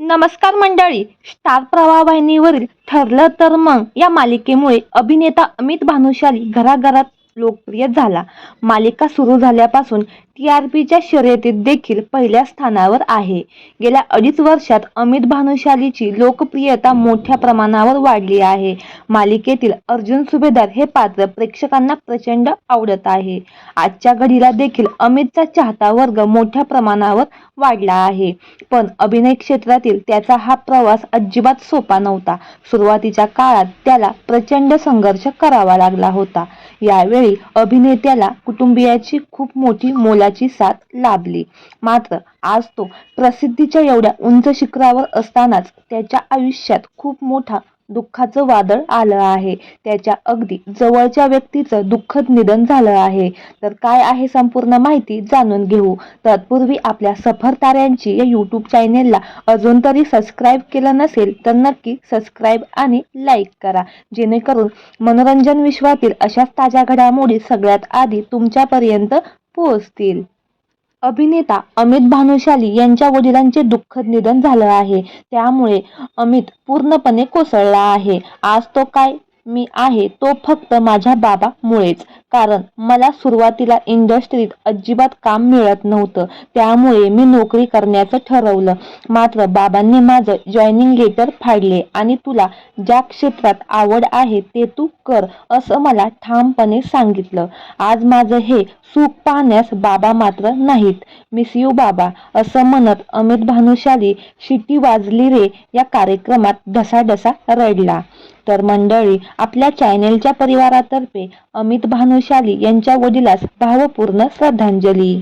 नमस्कार मंडळी. स्टार प्रवाह वाहिनीवरील ठरलं तर मग या मालिकेमुळे अभिनेता अमित भानुशाली घराघरात लोकप्रिय झाला. मालिका सुरू झाल्यापासून टी आर पीच्या शर्यतीत देखील पहिल्या स्थानावर आहे. गेल्या अडीच वर्षात अमित भानुशालीची लोकप्रियता मोठ्या प्रमाणावर वाढली आहे. मालिकेतील अर्जुन सुभेदार हे पात्र प्रेक्षकांना प्रचंड आवडत आहे. आजच्या घडीला देखील अमितचा चाहता वर्ग मोठ्या प्रमाणावर वाढला आहे. पण अभिनय क्षेत्रातील त्याचा हा प्रवास अजिबात सोपा नव्हता. सुरुवातीच्या काळात त्याला प्रचंड संघर्ष करावा लागला होता. यावेळी अभिनेत्याला कुटुंबियाची खूप मोठी मोलाची साथ लाभली. मात्र आज तो प्रसिद्धीच्या एवढ्या उंच शिखरावर असतानाच त्याच्या आयुष्यात खूप मोठा दुःखाचं वादळ आलं आहे. त्याच्या अगदी जवळच्या व्यक्तीचं दुःखद निधन झालं आहे. तर काय आहे संपूर्ण माहिती जाणून घेऊ. तत्पूर्वी आपल्या सफर ताऱ्यांची या यूट्यूब चॅनेलला अजून तरी सबस्क्राईब केलं नसेल तर नक्की सबस्क्राईब आणि लाईक करा. जेणेकरून मनोरंजन विश्वातील अशाच ताज्या घडामोडी सगळ्यात आधी तुमच्यापर्यंत पोहोचतील. अभिनेता अमित भानुशाली यांच्या वडिलांचे दुःखद निधन झालं आहे. त्यामुळे अमित पूर्णपणे कोसळला आहे. आज तो काय मी आहे तो फक्त माझ्या बाबामुळेच. कारण मला सुरुवातीला इंडस्ट्रीत अजिबात काम मिळत नव्हतं. त्यामुळे मी नोकरी करण्याचं ठरवलं. मात्र बाबांनी माझं जॉईनिंग लेटर फाडले आणि तुला ज्या क्षेत्रात आवड आहे ते तू कर असं मला ठामपणे सांगितलं. आज माझं हे सुख पाहण्यास बाबा मात्र नाहीत. मिस यू बाबा असं म्हणत अमित भानुशाली शिटी वाजली रे या कार्यक्रमात ढसाढसा रडला. तर मंडळी आपल्या चॅनेलच्या परिवारातर्फे अमित भानुशाली यांच्या वडिलास भावपूर्ण श्रद्धांजली.